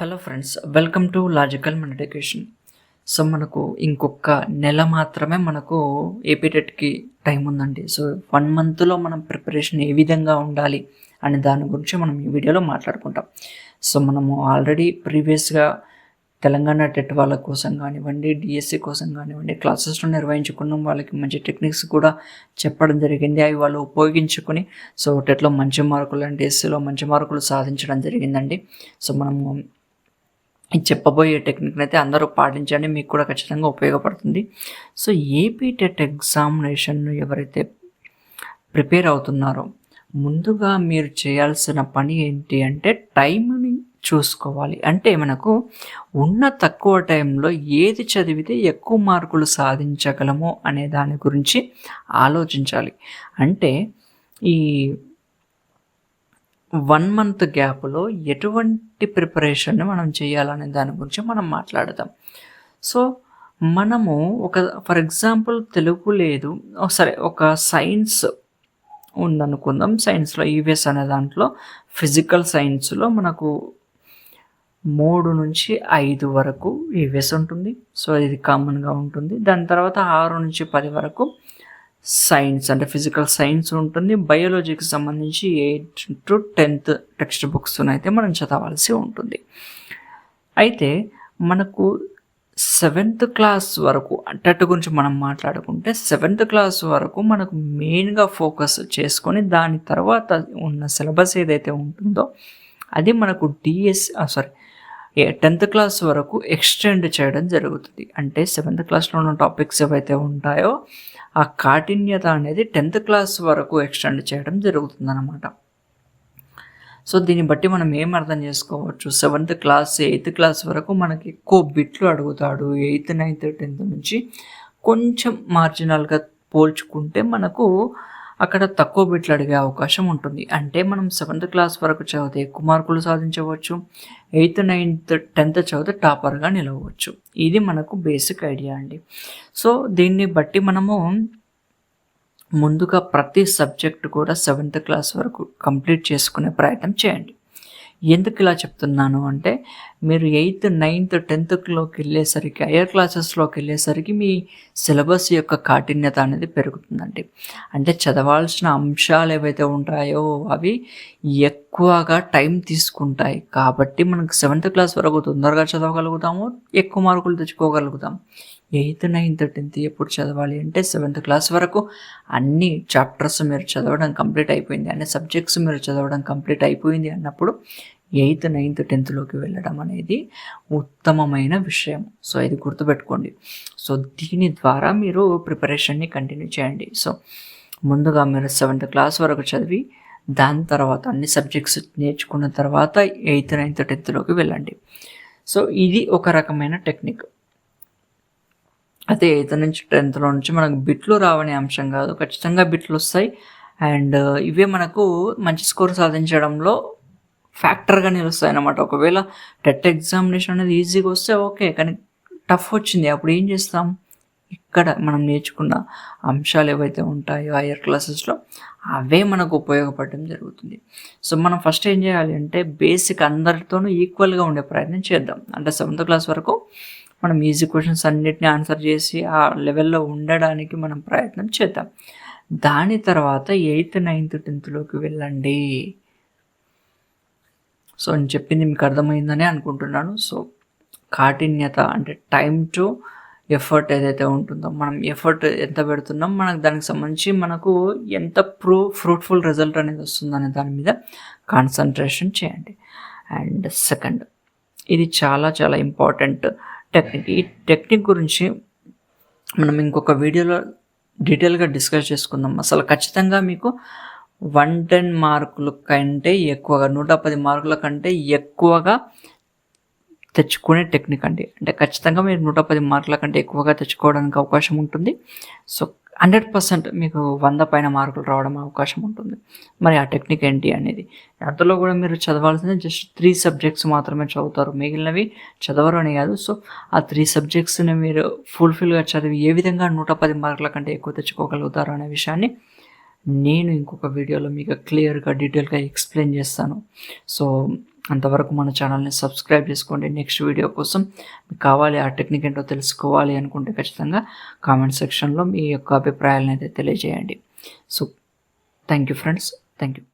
Hello friends welcome to logical meditation so మనకు ఇంకొక నెల మాత్రమే మనకు ఏపీటెట్కి టైం ఉందండి. సో వన్ మంత్లో మనం ప్రిపరేషన్ ఏ విధంగా ఉండాలి అనే దాని గురించి మనం ఈ వీడియోలో మాట్లాడుకుంటాం. సో మనము ఆల్రెడీ ప్రీవియస్గా తెలంగాణ టెట్ వాళ్ళ కోసం కానివ్వండి డిఎస్సి కోసం కానివ్వండి క్లాసెస్లో నిర్వహించుకున్నాం. వాళ్ళకి మంచి టెక్నిక్స్ కూడా చెప్పడం జరిగింది. అవి వాళ్ళు ఉపయోగించుకొని సో టెట్లో మంచి మార్కులు అండ్ డిఎస్సిలో మంచి మార్కులు సాధించడం జరిగిందండి. సో మనము చెప్పబోయే టెక్నిక్ని అయితే అందరూ పాటించండి మీకు కూడా ఖచ్చితంగా ఉపయోగపడుతుంది. So A P TET examination ఎవరైతే ప్రిపేర్ అవుతున్నారో ముందుగా మీరు చేయాల్సిన పని ఏంటి అంటే టైంని చూసుకోవాలి. అంటే మనకు ఉన్న తక్కువ టైంలో ఏది చదివితే ఎక్కువ మార్కులు సాధించగలము అనే దాని గురించి ఆలోచించాలి. అంటే ఈ వన్ మంత్ గ్యాప్లో ఎటువంటి ప్రిపరేషన్ మనం చేయాలనే దాని గురించి మనం మాట్లాడదాం. సో మనము ఒక ఫర్ ఎగ్జాంపుల్ తెలుగు లేదు సరే ఒక సైన్స్ ఉందనుకుందాం. సైన్స్లో ఈవీఎస్ అనే దాంట్లో ఫిజికల్ సైన్స్లో మనకు మూడు నుంచి ఐదు వరకు ఈవీఎస్ ఉంటుంది. సో ఇది కామన్గా ఉంటుంది. దాని తర్వాత ఆరు నుంచి పది వరకు సైన్స్ అంటే ఫిజికల్ సైన్స్ ఉంటుంది. బయాలజీకి సంబంధించి eight to tenth text books అయితే మనం చదవాల్సి ఉంటుంది. అయితే మనకు సెవెంత్ క్లాస్ వరకు అట్టట్టు గురించి మనం మాట్లాడుకుంటే సెవెంత్ క్లాస్ వరకు మనకు మెయిన్గా ఫోకస్ చేసుకొని దాని తర్వాత ఉన్న సిలబస్ ఏదైతే ఉంటుందో అది మనకు డిఎస్ సారీ టెన్త్ క్లాస్ వరకు ఎక్స్టెండ్ చేయడం జరుగుతుంది. అంటే సెవెంత్ క్లాస్లో ఉన్న టాపిక్స్ ఏవైతే ఉంటాయో ఆ కాఠిన్యత అనేది టెన్త్ క్లాస్ వరకు ఎక్స్టెండ్ చేయడం జరుగుతుందన్నమాట. సో దీన్ని బట్టి మనం ఏం అర్థం చేసుకోవచ్చు? సెవెంత్ క్లాస్ ఎయిత్ క్లాస్ వరకు మనకి ఎక్కువ బిట్లు అడుగుతాడు. ఎయిత్ నైన్త్ టెన్త్ నుంచి కొంచెం మార్జినల్గా పోల్చుకుంటే మనకు అక్కడ తక్కువ బిట్లు అడిగే అవకాశం ఉంటుంది. అంటే మనం సెవెంత్ క్లాస్ వరకు చదివితే ఎక్కువ మార్కులు సాధించవచ్చు. ఎయిత్ నైన్త్ టెన్త్ చదివితే టాపర్గా నిలవచ్చు ఇది మనకు బేసిక్ ఐడియా అండి. సో దీన్ని బట్టి మనము ముందుగా ప్రతి సబ్జెక్ట్ కూడా సెవెంత్ క్లాస్ వరకు కంప్లీట్ చేసుకునే ప్రయత్నం చేయండి. ఎందుకు ఇలా చెప్తున్నాను అంటే మీరు ఎయిత్ నైన్త్ టెన్త్లోకి వెళ్ళేసరికి హయ్యర్ క్లాసెస్లోకి వెళ్ళేసరికి మీ సిలబస్ యొక్క కాఠిన్యత అనేది పెరుగుతుందండి. అంటే చదవాల్సిన అంశాలు ఏవైతే ఉంటాయో అవి ఎక్కువగా టైం తీసుకుంటాయి. కాబట్టి మనకు సెవెంత్ క్లాస్ వరకు తొందరగా చదవగలుగుతాము ఎక్కువ మార్కులు తెచ్చుకోగలుగుతాం. ఎయిత్ నైన్త్ టెన్త్ ఎప్పుడు చదవాలి అంటే సెవెంత్ క్లాస్ వరకు అన్ని చాప్టర్స్ మీరు చదవడం కంప్లీట్ అయిపోయింది. అన్ని సబ్జెక్ట్స్ మీరు చదవడం కంప్లీట్ అయిపోయింది అన్నప్పుడు ఎయిత్ నైన్త్ టెన్త్లోకి వెళ్ళడం అనేది ఉత్తమమైన విషయం. సో ఇది గుర్తుపెట్టుకోండి. సో దీని ద్వారా మీరు ప్రిపరేషన్ని కంటిన్యూ చేయండి. సో ముందుగా మీరు సెవెంత్ క్లాస్ వరకు చదివి దాని తర్వాత అన్ని సబ్జెక్ట్స్ నేర్చుకున్న తర్వాత ఎయిత్ నైన్త్ టెన్త్లోకి వెళ్ళండి. సో ఇది ఒక రకమైన టెక్నిక్. అయితే ఎయిత్ నుంచి టెన్త్లో నుంచి మనకు బిట్లు రావని అంశం కాదు. ఖచ్చితంగా బిట్లు వస్తాయి. అండ్ uh, ఇవే మనకు మంచి స్కోర్ సాధించడంలో ఫ్యాక్టర్గా నిలుస్తాయి అన్నమాట. ఒకవేళ టెట్ ఎగ్జామినేషన్ అనేది ఈజీగా వస్తే ఓకే కానీ టఫ్ వచ్చింది. అప్పుడు ఏం చేస్తాం? ఇక్కడ మనం నేర్చుకున్న అంశాలు ఏవైతే ఉంటాయో హయ్యర్ క్లాసెస్లో అవే మనకు ఉపయోగపడడం జరుగుతుంది. సో మనం ఫస్ట్ ఏం చేయాలి అంటే బేసిక్ అందరితోనూ ఈక్వల్గా ఉండే ప్రయత్నం చేద్దాం. అంటే సెవెంత్ క్లాస్ వరకు మనం ఈజీ క్వశ్చన్స్ అన్నిటిని ఆన్సర్ చేసి ఆ లెవెల్లో ఉండడానికి మనం ప్రయత్నం చేద్దాం. దాని తర్వాత ఎయిత్ నైన్త్ టెన్త్లోకి వెళ్ళండి. సో నేను చెప్పింది మీకు అర్థమైందని అనుకుంటున్నాను. సో కాఠిన్యత అంటే టైం టు ఎఫర్ట్ ఏదైతే ఉంటుందో మనం ఎఫర్ట్ ఎంత పెడుతున్నాం మనకు దానికి సంబంధించి మనకు ఎంత ప్రూ ఫ్రూట్ఫుల్ రిజల్ట్ అనేది వస్తుందనే దాని మీద కాన్సన్ట్రేషన్ చేయండి. అండ్ సెకండ్ ఇది చాలా చాలా ఇంపార్టెంట్ టెక్నిక్ ఈ టెక్నిక్ గురించి మనం ఇంకొక వీడియోలో డీటెయిల్గా డిస్కస్ చేసుకుందాం. అసలు ఖచ్చితంగా మీకు వన్ టెన్ మార్కుల కంటే ఎక్కువగా నూట పది మార్కుల కంటే ఎక్కువగా తెచ్చుకునే టెక్నిక్ అండి. అంటే ఖచ్చితంగా మీరు నూట పది మార్కుల కంటే ఎక్కువగా తెచ్చుకోవడానికి అవకాశం ఉంటుంది. సో హండ్రెడ్ పర్సెంట్ మీకు వంద పైన మార్కులు రావడం అవకాశం ఉంటుంది. మరి ఆ టెక్నిక్ ఏంటి అనేది. అందులో కూడా మీరు చదవాల్సింది జస్ట్ త్రీ సబ్జెక్ట్స్ మాత్రమే చదువుతారు. మిగిలినవి చదవరు అని కాదు. సో ఆ త్రీ సబ్జెక్ట్స్ని మీరు ఫుల్ఫిల్గా చదివి ఏ విధంగా నూట పది మార్కుల కంటే ఎక్కువ తెచ్చుకోగలుగుతారు అనే విషయాన్ని నేను ఇంకొక వీడియోలో మీకు క్లియర్గా డీటెయిల్గా ఎక్స్ప్లెయిన్ చేస్తాను. సో అంతవరకు మన ఛానల్ని సబ్స్క్రైబ్ చేసుకోండి. నెక్స్ట్ వీడియో కోసం మీకు కావాలి ఆ టెక్నిక్ ఏంటో తెలుసుకోవాలి అనుకుంటే ఖచ్చితంగా కామెంట్ సెక్షన్లో మీ యొక్క అభిప్రాయాలను అయితే తెలియజేయండి. So thank you friends thank you